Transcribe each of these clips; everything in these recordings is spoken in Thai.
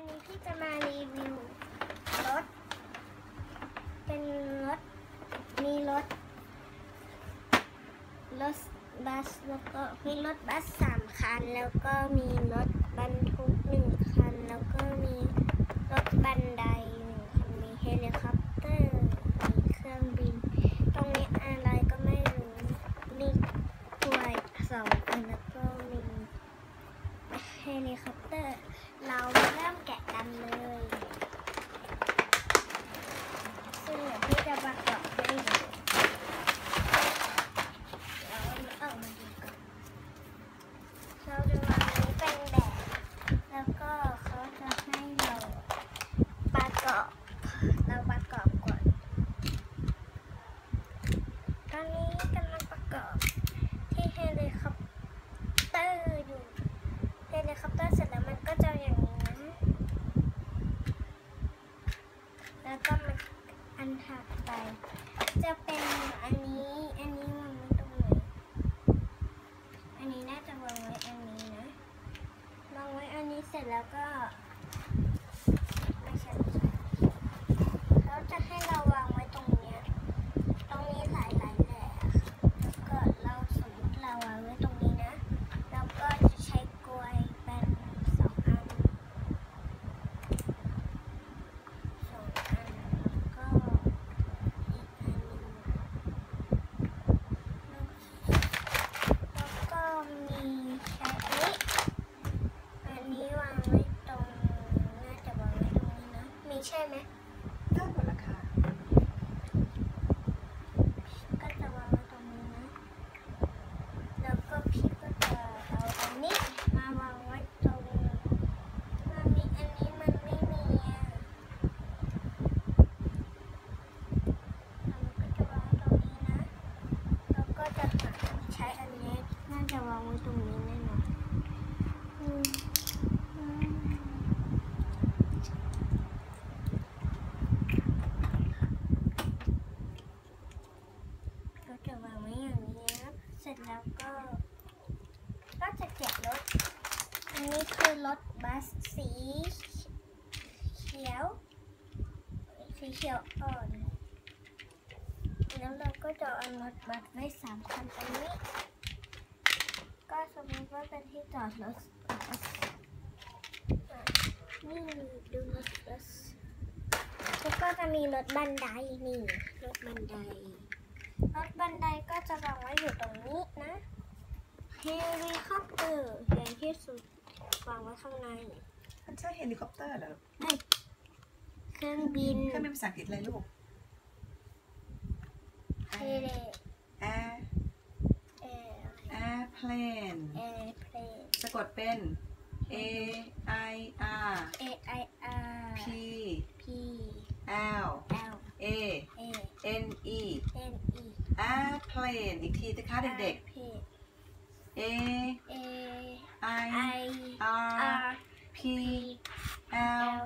วันนี้พี่จะมารีวิวรถ เป็นรถ มีรถ รถบัสแล้วก็มีรถบัสสามคัน แล้วก็มีรถบรรทุกหนึ่งคัน แล้วก็มีรถบันไดหนึ่งคัน มีเฮลิคอปเตอร์ มีเครื่องบิน ตรงนี้อะไรก็ไม่รู้ มีกล้วยสองอันแล้วก็มีเฮลิคอปเตอร์ เรามาเริ่มแกะกันเลย ซึ่งเดี๋ยวพี่จะประกอบให้ดูเราเอามาดูก่อนเราจะวางนี้เป็นแบบ แล้วก็เขาจะให้เราประกอบ เราประกอบก่อน ตอนนี้กำลังประกอบที่เฮลิคอปเตอร์อยู่ เฮลิคอปเตอร์เสร็จแล้วมันก็จะอย่างนี้นะ แล้วก็มันอันถัดไป จะเป็นอันนี้ อันนี้วางไว้ตรงไหน อันนี้น่าจะวางไว้อันนี้นะ วางไว้อันนี้เสร็จแล้วก็ไม่ใช่ไม่ใช่เขาจะให้เราวางไว้ตรงเนี้ย ตรงนี้หลายหลายๆแหล่แล้วก็เราสมมติเราวางไว้ตรงนี้นะ แล้วก็จะใช้กลวยเป็นสองอันสองอันแล้วก็อีกอันหนึ่งแล้วแล้วก็มีใช้อันนี้ อันนี้วางไว้ตรง น่าจะวางไว้ตรงนี้นะ มีใช่ไหม ได้หมดละค่ะ ก็จะวางไว้ตรงนี้นะ แล้วก็พี่ก็จะเอาอันนี้มาวางไว้ตรงมันมีอันนี้มันไม่มีอะมันก็จะวางตรงนี้นะ แล้วก็จะหาใช้อันนี้ น่าจะวางไว้ตรงนี้แน่นอนอืมอืมก็จะวางไว้อย่างนี้นะเสร็จแล้วก็ ก็จะแกะรถ อันนี้คือรถบัสสีเขียว สีเขียวอ่อน แล้ว เราก็จะเอารถบัสไว้สามคันตรงนี้ ก็สมมติว่าเป็นที่จอดรถนี่ดูรถบัสแล้วก็จะมีรถบันไดนี่รถบันไดรถบันไดก็จะวางไว้อยู่ตรงนี้นะเฮลิคอปเตอร์ใหญ่ที่สุดวางไว้ข้างในมันใช่เฮลิคอปเตอร์เหรอเครื่องบินเครื่องเป็นภาษาอังกฤษอะไรลูก เฮลิแอร์เอแอร์เพลนเอเพลน สะกดเป็น A I R A I R P P L L A A N E N E airplane อีกทีนะคะเด็ก P ๆ A A I I R R P L L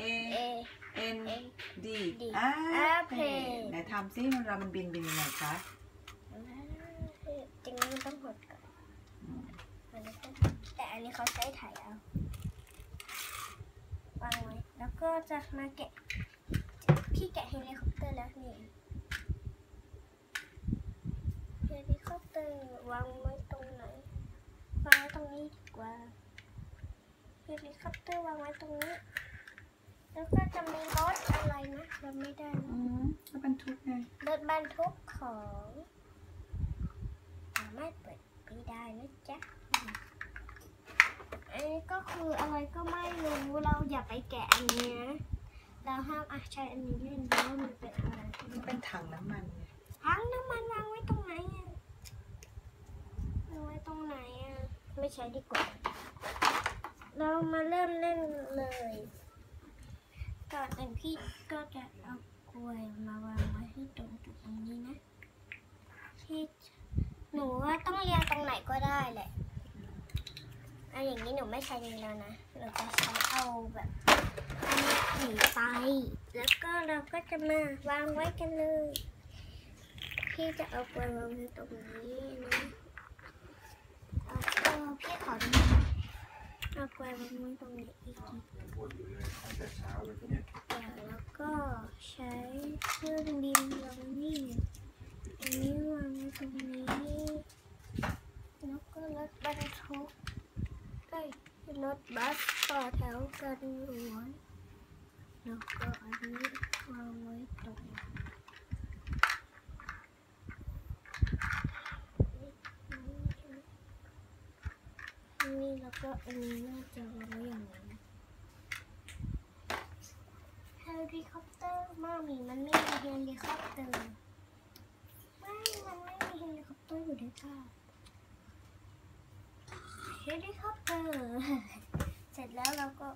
A A N D D airplane airplane ไหนทำซิมันเรามันบินบินยังไงคะจริงๆมันต้องหดก่อนมันไม่ใช่แต่อันนี้เขาใช้ถ่ายเอาวางไว้แล้วก็จะมาแกะพี่แกะเฮลิคอปเตอร์แล้วนี่เฮลิคอปเตอร์วางไว้ตรงไหนวางไว้ตรงนี้ดีกว่าเฮลิคอปเตอร์วางไว้ตรงนี้ แล้วก็จะมีรถอะไรนะจำไม่ได้อืนะมก็บรรทุกไงรถบรรทุกของสามารถเปิดไปได้นะจ๊ะอันนี้ก็คืออะไรก็ไม่รู้เราอย่าไปแกะอันนี้นะเราห้ามอาใช้อันนี้เล่นเพราะว่ามันเป็นอะไรมันเป็นถังน้ำมันไงทั้งน้ำมันวางไว้ตรงไหนอะวางไว้ตรงไหนอะไม่ใช้ดีกว่า เรามาเริ่มเล่นเลย ก่อนอื่นพี่ก็จะเอากล้วยมาวางไว้ที่ตรงจุดตรงนี้นะที่หนูว่าต้องเรียงตรงไหนก็ได้แหละอันอย่างนี้หนูไม่ใช้นี้แล้วนะหนูจะใช้เอาแบบอันนี้หนีไป แล้วก็เราก็จะมาวางไว้กันเลยพี่จะเอากลวยวางตรงนี้นะแล้วก็พี่ขอดู เอากลวยวางไว้ตรงนี้อีกทีแต่แล้วก็ใช้เครื่องบินลงนี่อันนี้วางไว้ตรงนี้แล้วก็รถบรรทุกเอ้รถบัสต่อแถวกันหลวนแล้วก็อันนี้วางไว้ตรงนี้นี่แล้ว ก็อันนี้น่าจะวางไว้อย่างนี้เฮลิคอปเตอร์มามีมันไม่มีเฮลิคอปเตอร์ ไม่ มันไม่มีเฮลิคอปเตอร์อยู่ด้วยค่ะเฮลิคอปเตอร์ เสร็จแล้วเราก็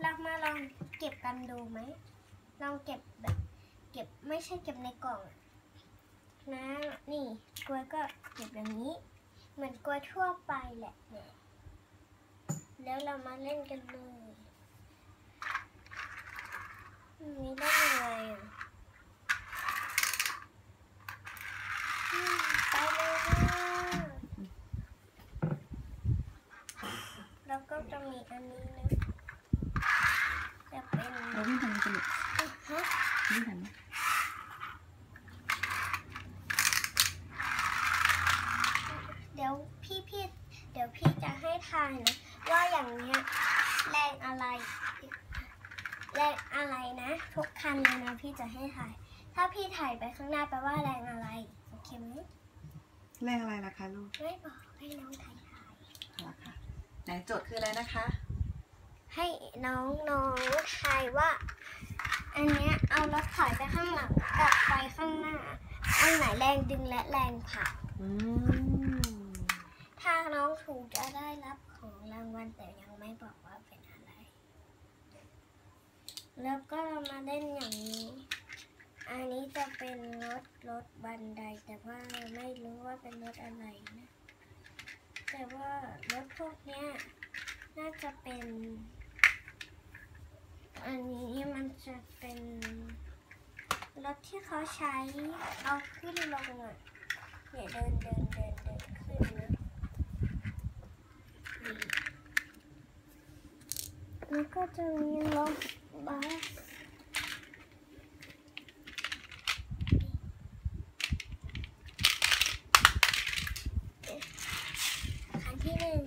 เรามาลองเก็บกันดูไหม ลองเก็บแบบเก็บไม่ใช่เก็บในกล่องนะ นี่กล้วยก็เก็บอย่างนี้ เหมือนกล้วยทั่วไปแหละเนี่ย แล้วเรามาเล่นกันเลยมีได้ยังไงอะไปเลยค่ะแล้วก็จะมีอันนี้นะ จะเป็นเราวิ่งทางนี้กันลูกฮะวิ่งทางนี้เดี๋ยวพี่พี่เดี๋ยวพี่จะให้ทายนะ ว่าอย่างเนี้ยแรงอะไร แรงอะไรนะ ทุกคันเลยนะพี่จะให้ถ่าย ถ้าพี่ถ่ายไปข้างหน้าแปลว่าแรงอะไรโอเคไหมแรงอะไรล่ะคะลูกไม่บอกให้น้องถ่ายถ่ายค่ะค่ะไหนโจทย์คืออะไรนะคะ ให้น้องน้องทายว่า อันเนี้ยเอารถถอยไปข้างหลังกับไปข้างหน้า อันไหนแรงดึงและแรงผลักอืม ถ้าน้องถูกจะได้รับของ รางวัลแต่ยังไม่บอกว่าเป็นอะไร แล้วก็เรามาเล่นอย่างนี้ อันนี้จะเป็นรถรถบันไดแต่ว่าไม่รู้ว่าเป็นรถอะไรนะ แต่ว่ารถพวกเนี้ยน่าจะเป็น อันนี้มันจะเป็นรถที่เขาใช้เอาขึ้นลงอะเนี่ยเดินเดินเดินเดินขึ้นนะนี่ แล้วก็จะมีรถบัสคันที่หนึ่ง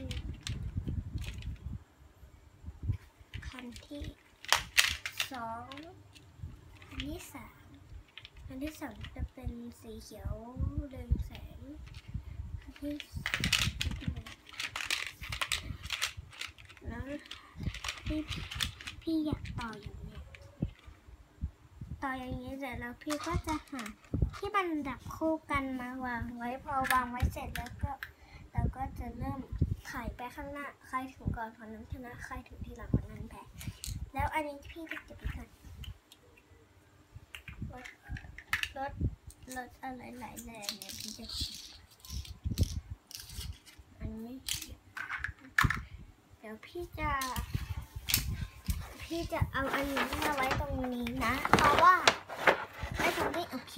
คันที่สองคันที่สามคันที่สามจะเป็นสีเขียวเรืองแสงคันที่แล้วพี่ พี่อยากต่ออย่างนี้ยต่ออย่างนี้เสร็จแล้วพี่ก็จะหาที่มันดับคู่กันมาวางไว้พอวางไว้เสร็จแล้วก็เราก็จะเริ่มไขไปข้างหน้าใครถึงก่อนคนนั้นชนะใครถึงทีหลังคนนั้นแพ้แล้วอันนี้พี่จะเก็บไว้ก่อนรถรถรถอะไรหลายแรงเนี่ยพี่จะอันนี้เดี๋ยวพี่จะ พี่จะเอาอันนี้มาไว้ตรงนี้นะ เพราะว่าไอ้ตรงนี้โอเค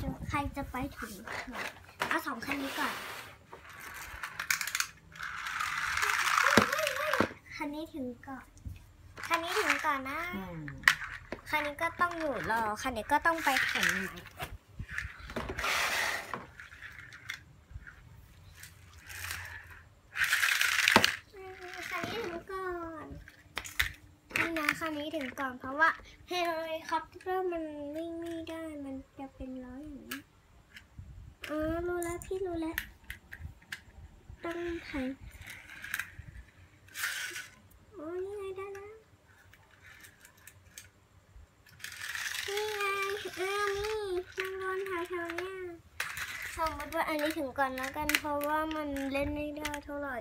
จะใครจะไปถึงก่อนเอาสองคันนี้ก่อน คันนี้ถึงก่อน คันนี้ถึงก่อนนะอืมคันนี้ก็ต้องอยู่รอ คันนี้ก็ต้องไปแข่งคันนี้ถึงก่อนนี่นะคันนี้ถึงก่ อนเพราะว่าเฮลิคอปเตอร์มันวิ่งไม่ได้มันจะเป็นล้อยอย่างนี้อ๋อรู้แล้วพี่รู้แล้วต้องถ่ายโอ้นี่ไงได้แล้วนี่ไงอ้าวนี่มันวนแถวๆเนี่ยสมมติว่าอันนี้ถึงก่อนแล้วกันเพราะว่ามันเล่นไม่ได้เท่าไหร่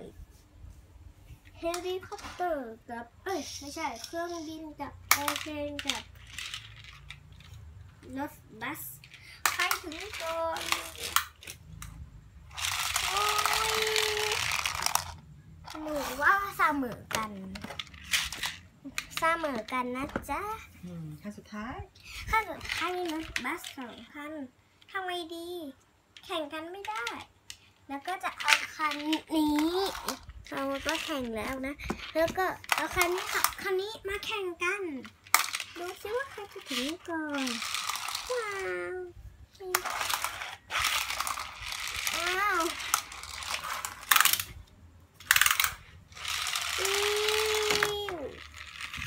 เฮลิคอปเตอร์กับเอ้ยไม่ใช่เครื่องบินกับแอร์เพลนกับรถบัสใครถึงก่อนโอ้ยหนูว่าเสมอกัน เสมอกันนะจ๊ะอืมขั้นสุดท้ายขั้นสุดท้ายมีรถบัสสองคันทำไงดี แข่งกันไม่ได้ แล้วก็จะเอาคันนี้ เราก็แข่งแล้วนะ แล้วก็เอาคันนี้ค่ะคันนี้มาแข่งกัน ดูซิว่าใครจะถึงก่อน ว้าวว้าวอิ๊ว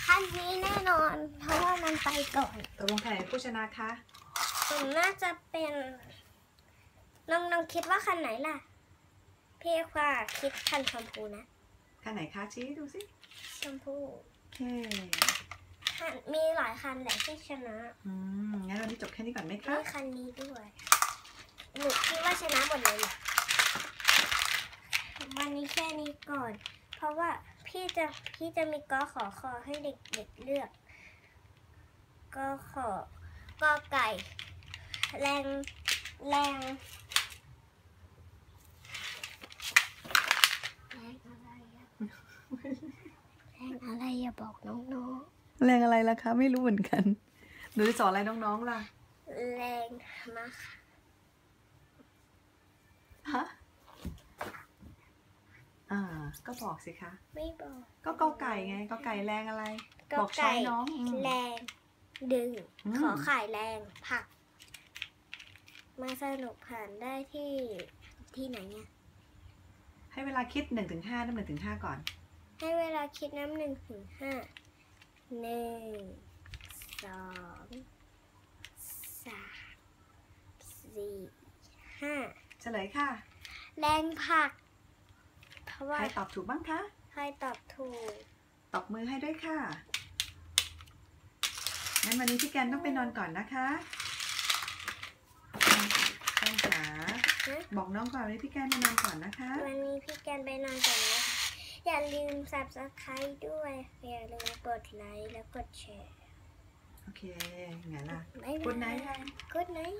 คันนี้แน่นอน เพราะว่ามันไปก่อนตกลงใครผู้ชนะคะผมน่าจะเป็นน้องๆคิดว่าคันไหนล่ะ พี่ว่าคิดคันชมพูนะคันไหนคะชี้ดูสิชมพูโอเคคันมีหลายคันแหละที่ชนะอืมงั้นวันนี้จบแค่นี้ก่อนไหมมีคะคันนี้ด้วยหนูคิดว่าชนะหมดเลยแหละวันนี้แค่นี้ก่อน เพราะว่าพี่จะพี่จะมีกอขอคอให้เด็กๆเลือกกอขอกอไก่ แรงแรงแรงอะไรอะแรง อะไรอย่าบอกน้องแรงอะไรล่ะคะ ไม่รู้เหมือนกัน หนูจะสอนอะไรน้องๆล่ะๆแรงมากฮะอ่า ก็บอกสิคะ ไม่บอก ก็กอไก่ไงกอไก่แรงอะไรกบอกช้อยน้องอืมแรง ดึงอืมขอขายแรงผลัก มาสนุกผ่านได้ที่ที่ไหนเนี่ยให้เวลาคิดหนึ่งถึงห้านับหนึ่งถึงห้าก่อน ให้เวลาคิดน้ำหนึ่งถึงห้าหนึ่งสองสามสี่ห้าเฉลยค่ะ แรงผลัก เพราะว่าใครตอบถูกบ้างคะใครตอบถูก ตบมือให้ด้วยค่ะ งั้นวันนี้พี่แกนต้องไปนอนก่อนนะคะต้องหานะบอกน้องก่อนวันนี้พี่แกนไปนอนก่อนนะคะ วันนี้พี่แกนไปนอนก่อนนะคะ อย่าลืม subscribe ด้วยอย่าลืมกดไลค์และกดแชร์ โอเคงั้นนะบ๊ายบาย Good night ค่ะ Good night